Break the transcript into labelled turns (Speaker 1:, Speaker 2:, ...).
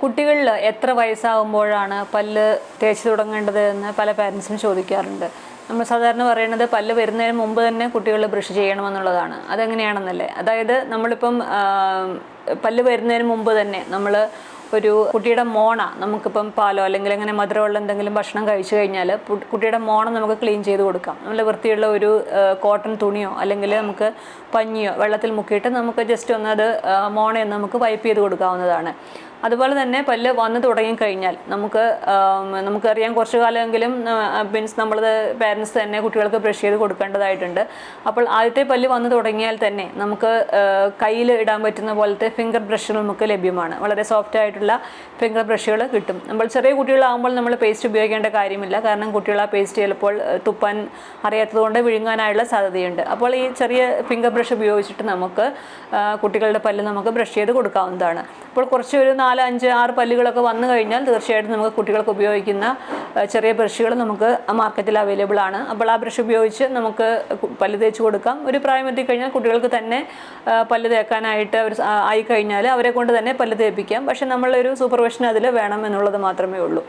Speaker 1: കുട്ടികളിൽ എത്ര വയസ്സാകുമ്പോഴാണ് പല്ല് തേച്ച് തുടങ്ങേണ്ടത് എന്ന് പല പാരൻസും ചോദിക്കാറുണ്ട്. നമ്മൾ സാധാരണ പറയുന്നത് പല്ല് വരുന്നതിന് മുമ്പ് തന്നെ കുട്ടികൾ ബ്രഷ് ചെയ്യണമെന്നുള്ളതാണ്. അതെങ്ങനെയാണെന്നല്ലേ? അതായത് നമ്മളിപ്പം പല്ല് വരുന്നതിന് മുമ്പ് തന്നെ നമ്മൾ ഒരു കുട്ടിയുടെ മോണ നമുക്കിപ്പം പാലോ അല്ലെങ്കിൽ അങ്ങനെ മധുരമുള്ള എന്തെങ്കിലും ഭക്ഷണം കഴിച്ചു കഴിഞ്ഞാൽ കുട്ടിയുടെ മോണ നമുക്ക് ക്ലീൻ ചെയ്ത് കൊടുക്കാം. നല്ല വൃത്തിയുള്ള ഒരു കോട്ടൺ തുണിയോ അല്ലെങ്കിൽ നമുക്ക് പഞ്ഞിയോ വെള്ളത്തിൽ മുക്കിയിട്ട് നമുക്ക് ജസ്റ്റ് ഒന്ന് അത് മോണയൊന്ന് നമുക്ക് വൈപ്പ് ചെയ്ത് കൊടുക്കാവുന്നതാണ്. അതുപോലെ തന്നെ പല്ല് വന്നു തുടങ്ങിക്കഴിഞ്ഞാൽ നമുക്ക് നമുക്കറിയാം കുറച്ചു കാലമെങ്കിലും മീൻസ് നമ്മൾ പേരൻസ് തന്നെ കുട്ടികൾക്ക് ബ്രഷ് ചെയ്ത് കൊടുക്കേണ്ടതായിട്ടുണ്ട്. അപ്പോൾ ആദ്യത്തെ പല്ല് വന്നു തുടങ്ങിയാൽ തന്നെ നമുക്ക് കയ്യിൽ ഇടാൻ പറ്റുന്ന പോലത്തെ ഫിംഗർ ബ്രഷുകൾ നമുക്ക് ലഭ്യമാണ്. വളരെ സോഫ്റ്റ് ആയിട്ടുള്ള ഫിംഗർ ബ്രഷുകൾ കിട്ടും. നമ്മൾ ചെറിയ കുട്ടികളാകുമ്പോൾ നമ്മൾ പേസ്റ്റ് ഉപയോഗിക്കേണ്ട കാര്യമില്ല. കാരണം കുട്ടികൾ ആ പേസ്റ്റ് ചിലപ്പോൾ തുപ്പാൻ അറിയാത്തതുകൊണ്ട് വിഴുങ്ങാനായുള്ള സാധ്യതയുണ്ട്. അപ്പോൾ ഈ ചെറിയ ഫിംഗർ ബ്രഷ് ഉപയോഗിച്ചിട്ട് നമുക്ക് കുട്ടികളുടെ പല്ല് നമുക്ക് ബ്രഷ് ചെയ്ത് കൊടുക്കാവുന്നതാണ്. അപ്പോൾ കുറച്ച് ഒരു നാല് അഞ്ച് ആറ് പല്ലുകളൊക്കെ വന്നു കഴിഞ്ഞാൽ തീർച്ചയായിട്ടും നമുക്ക് കുട്ടികൾക്ക് ഉപയോഗിക്കുന്ന ചെറിയ ബ്രഷുകൾ നമുക്ക് മാർക്കറ്റിൽ അവൈലബിൾ ആണ്. അപ്പോൾ ആ ബ്രഷ് ഉപയോഗിച്ച് നമുക്ക് പല്ല് തേച്ച് കൊടുക്കാം. ഒരു പ്രായം എത്തിക്കഴിഞ്ഞാൽ കുട്ടികൾക്ക് തന്നെ പല്ല് തേക്കാനായിട്ട് അവർ ആയിക്കഴിഞ്ഞാൽ അവരെ കൊണ്ട് തന്നെ പല്ല് തേപ്പിക്കാം. പക്ഷെ നമ്മളൊരു സൂപ്പർവിഷൻ അതിൽ വേണം എന്നുള്ളത് മാത്രമേ ഉള്ളൂ.